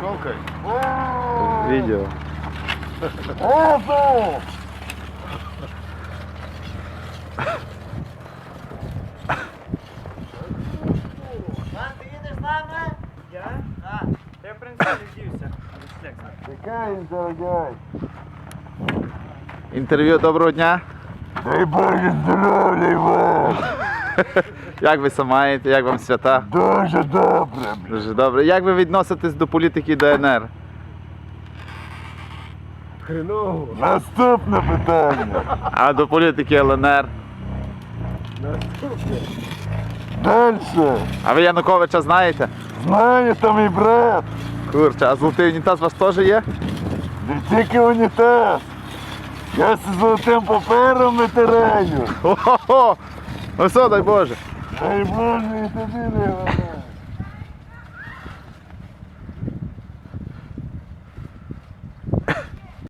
Чокай. Відео. Опа! ти їдеш з нами? Я? Так. Я в принципі вдівся. Чекай, дорогой. Інтерв'ю доброго дня. Дай Боже здоров'я, Іван. Як ви се маєте? Як вам свята? Дуже добре. Дуже добре. Як ви відноситесь до політики ДНР? Хреново. Наступне питання. А до політики ЛНР? Дальше. А ви Януковича знаєте? Знає там мій брат. Курча, а золотий унітаз у вас теж є? Не тільки унітаз. Я зі золотим папером витираю. Хо-хо-хо! Ну все, дай Боже. Дай Боже і тобі не.